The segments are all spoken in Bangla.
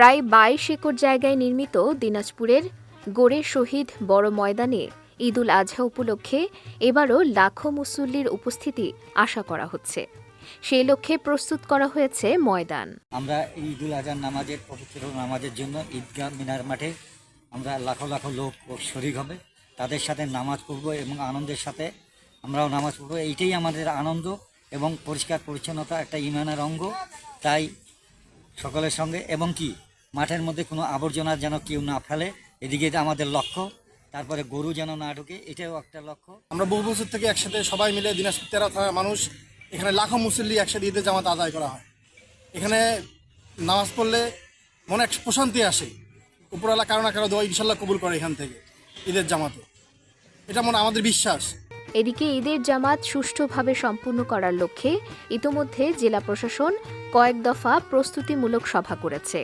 প্রায় বাইশ একর জায়গায় নির্মিত দিনাজপুরের গোড়ে শহীদ বড় ময়দানে ঈদুল আজহা উপলক্ষে এবারও লাখো মুসল্লির উপস্থিতি আশা করা হচ্ছে। সেই লক্ষ্যে প্রস্তুত করা হয়েছে ময়দান। আমরা ঈদুল আজহার নামাজের, পবিত্র নামাজের জন্য ঈদগাহ মিনার মাঠে আমরা লাখো লাখো লোক শরিক হবে। তাদের সাথে নামাজ পড়ব এবং আনন্দের সাথে আমরাও নামাজ পড়ব। এইটাই আমাদের আনন্দ এবং পরিষ্কার পরিচ্ছন্নতা, একটা ইমানের অঙ্গ। তাই সকলের সঙ্গে এবং কি? মাঠের মধ্যে কোনো আবর্জনা যেন কেউ না ফেলে এদিকে আমাদের লক্ষ্য। তারপরে গরু যেন না ঢুকে এটাও একটা লক্ষ্য। আমরা বহু বছর থেকে একসাথে সবাই মিলে দিনাজপুর তেরা থানার মানুষ এখানে লাখো মুসল্লি একসাথে ঈদের জামাত আদায় করা হয়। এখানে নামাজ পড়লে মনে এক প্রশান্তি আসে। উপরওয়ালা কারও না কারও দোয়া ইনশাল্লাহ কবুল করে এখান থেকে ঈদের জামাতে। এটা মনে আমাদের বিশ্বাস। এদিকে ঈদের জামাত সুষ্ঠুভাবে সম্পূর্ণ করার লক্ষ্যে ইতোমধ্যে জেলা প্রশাসন কয়েক দফা প্রস্তুতিমূলক সভা করেছে।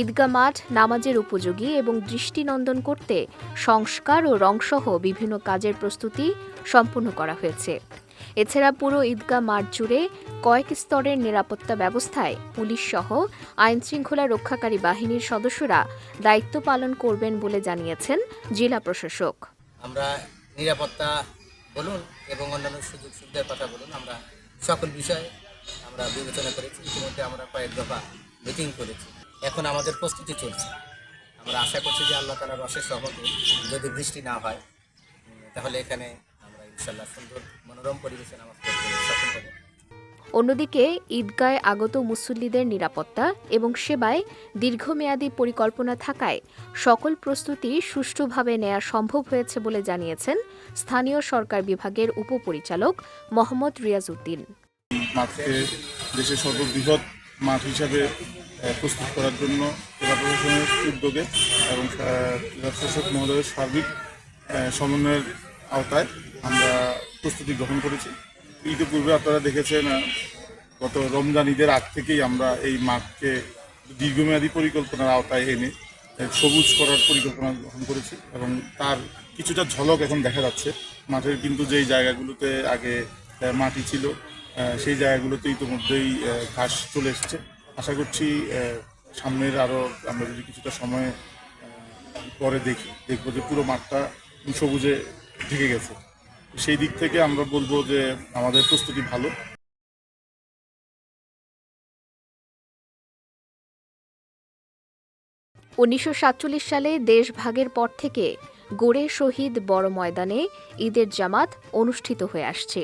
ঈদগা মাঠ নামাজের উপযোগী এবং দৃষ্টিনন্দন করতে সংস্কার ও রংসহ বিভিন্ন কাজের প্রস্তুতি সম্পূর্ণ করা হয়েছে। এছাড়া পুরো ঈদগা মাঠ জুড়ে কয়েক স্তরের নিরাপত্তা ব্যবস্থায় পুলিশ সহ আইনশৃঙ্খলা রক্ষাকারী বাহিনীর সদস্যরা দায়িত্ব পালন করবেন বলে জানিয়েছেন জেলা প্রশাসক। আমরা নিরাপত্তা বলুন এবং অন্যান্য সুযোগ সুবিধার কথা বলুন, আমরা সকল বিষয়ে আমরা বিবেচনা করেছি। ইতিমধ্যে আমরা কয়েক দফা মিটিং করেছি। এখন আমাদের প্রস্তুতি চলছে। আমরা আশা করছি যে আল্লাহ তালার রসের সহমতে যদি বৃষ্টি না হয় তাহলে এখানে আমরা ইনশাল্লাহ সুন্দর মনোরম পরিবেশে নামাজ পড়তে সক্ষম হব। অন্যদিকে ঈদগায় আগত মুসল্লিদের নিরাপত্তা এবং সেবায় দীর্ঘমেয়াদী পরিকল্পনা থাকায় সকল প্রস্তুতি সুষ্ঠুভাবে নেওয়া সম্ভব হয়েছে বলে জানিয়েছেন স্থানীয় সরকার বিভাগের উপপরিচালক মোহাম্মদ রিয়াজউদ্দিন। দেশের সর্ববৃহৎ মাঠ হিসাবে প্রস্তুত করার জন্য জেলা প্রশাসনের উদ্যোগে এবং জেলা প্রশাসক মহোদয়ের সার্বিক সমন্বয়ের আওতায় আমরা প্রস্তুতি গ্রহণ করেছি। ইতিপূর্বে আপনারা দেখেছেন গত রমজান ঈদের আগ থেকেই আমরা এই মাঠকে দীর্ঘমেয়াদী পরিকল্পনার আওতায় এনে সবুজ করার পরিকল্পনা গ্রহণ করেছি এবং তার কিছুটা ঝলক এখন দেখা যাচ্ছে। মাঠের কিন্তু যেই জায়গাগুলোতে আগে মাটি ছিল সেই জায়গাগুলোতে ইতিমধ্যেই ঘাস চলে এসছে। আশা করছি সামনের আরও আমরা যদি কিছুটা সময় পরে দেখি, দেখব যে পুরো মাঠটা সবুজে ঢেকে গেছে। সেই দিক থেকে আমরা বলব যে আমাদের প্রস্তুতি ভালো। উনিশশো সাতচল্লিশ সালে দেশভাগের পর থেকে গোড়ে শহীদ বড় ময়দানে ঈদের জামাত অনুষ্ঠিত হয়ে আসছে।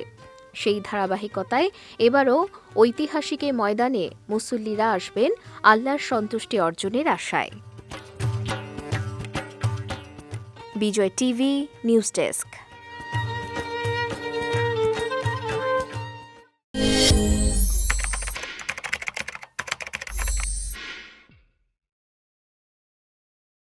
সেই ধারাবাহিকতায় এবারও ঐতিহাসিক ময়দানে মুসল্লিরা আসবেন আল্লাহর সন্তুষ্টি অর্জনের আশায়। Bijoy TV, news desk.